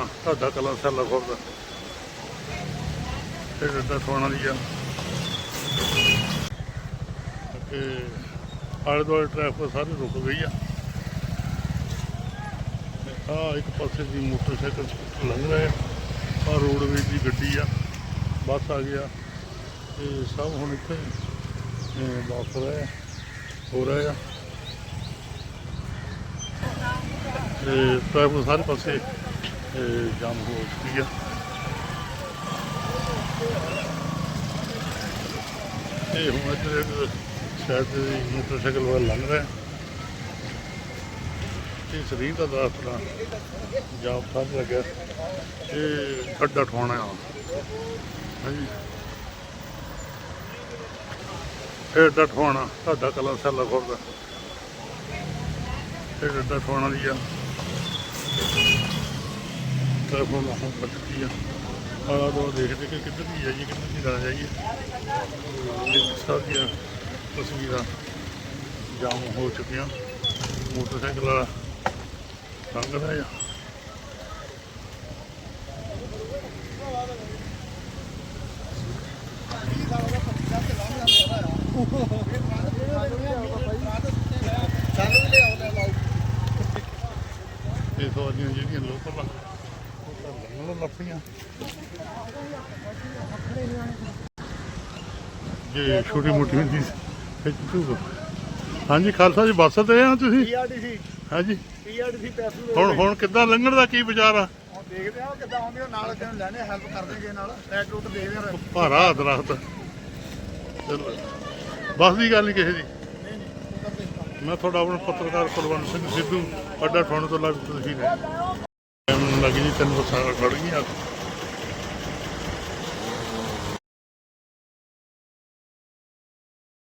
ਠਵਾਣਾ ਤੁਹਾਡਾ ਕਲਾ ਸੈਲਾ ਖੁਰਦਾ। ਇਹ ਡੱਡਾ ਠਵਾਣਾ ਦੀ ਆ ਤੇ ਆਲੇ ਦੁਆਲੇ ਟ੍ਰੈਫਿਕ ਸਾਰੀ ਰੁਕ ਗਈ ਆ। ਆ ਇੱਕ ਪਾਸੇ ਦੀ ਮੋਟਰਸਾਈਕਲ ਸਕੂਟਰ ਲੰਘ ਰਹੇ ਆ। ਰੋਡਵੇਜ ਦੀ ਗੱਡੀ ਆ, ਬੱਸ ਆ ਗਿਆ। ਤੇ ਸਭ ਹੁਣ ਇੱਥੇ ਵਾਪਸ ਰਿਹਾ ਹੋ ਰਿਹਾ ਆ। ਤੇ ਟ੍ਰੈਫਿਕ ਸਾਰੇ ਪਾਸੇ ਜਾਮ ਹੋ ਚੁੱਕੀ ਆ। ਇਹ ਹੁਣ ਇੱਧਰ ਸ਼ਾਇਦ ਮੋਟਰਸਾਈਕਲ ਵਾਲਾ ਲੰਘ ਰਿਹਾ। ਇਹ ਸਰੀਰ ਦਾ ਦਾਸਤਰਾ ਜਾਮ ਸਾਹ ਲੱਗਿਆ ਇਹ ਖੱਡਾ ਠਾਉਣਾ ਆ। ਹਾਂਜੀ। ਇਹ ਡੱਡਾ ਠਾਉਣਾ ਤੁਹਾਡਾ ਕਲਾ ਸੈਲਾ ਖੁਰਦਾ। ਇਹ ਡੱਡਾ ਠਾਉਣਾ ਦੀ ਆ। ਟੈਲੀਫੋਨ ਹੁਣ ਬੱਚੀ ਆ। ਆਲਾ ਦੋ ਦੇਖਦੇ ਕਿ ਕਿੱਧਰ ਦੀ ਜਾਈਏ, ਕਿੱਧਰ ਦੀ ਨਾ ਜਾਈਏ। ਸਭ ਦੀਆਂ ਤਸਵੀਰਾਂ ਜਾਮ ਹੋ ਚੁੱਕੀਆਂ। ਮੋਟਰਸਾਈਕਲ ਵਾਲਾ ਲੰਘ ਰਿਹਾ ਆ। ਇਹ ਸਵਾਰੀਆਂ ਜਿਹੜੀਆਂ ਲੋਕਲ ਜੇ ਛੋਟੀ ਮੋਟੀ ਹੁੰਦੀ ਫਿਰ ਝੂਠ ਹਾਂਜੀ ਖਾਲਸਾ ਜੀ ਬੱਸ ਤੇ ਆ ਤੁਸੀਂ? ਪੀਆਰਡੀਸੀ ਹਾਂਜੀ। ਪੀਆਰਡੀਸੀ ਪੈਸਲ ਹੁਣ ਹੁਣ ਕਿੱਦਾਂ ਲੰਘਣ ਦਾ ਕੀ ਵਿਚਾਰ ਆ? ਹੁਣ ਦੇਖਦੇ ਆ ਕਿੱਦਾਂ ਆਉਂਦੇ ਆ ਨਾਲ ਤੈਨੂੰ ਲੈਣੇ ਹੈਲਪ ਕਰਦੇ ਜੇ ਨਾਲ। ਰੈਡ ਰੂਟ ਦੇਖਦੇ ਆ। ਭਾਰਾ ਦਰਖਤ। ਚਲੋ। ਬੱਸ ਦੀ ਗੱਲ ਨਹੀਂ ਕਿਸੇ ਦੀ। ਮੈਂ ਤੁਹਾਡਾ ਆਪਣਾ ਪੱਤਰਕਾਰ ਕੁਲਵੰਤ ਸਿੰਘ ਸਿੱਧੂ ਅੱਡਾ ਠਾਣੇ ਤੋਂ ਲੱਗ ਤਸਵੀਰ ਹੈ ਲੱਗੀ ਜੀ ਤਿੰਨ ਬੱਸਾਂ ਖੜ ਗਈਆਂ।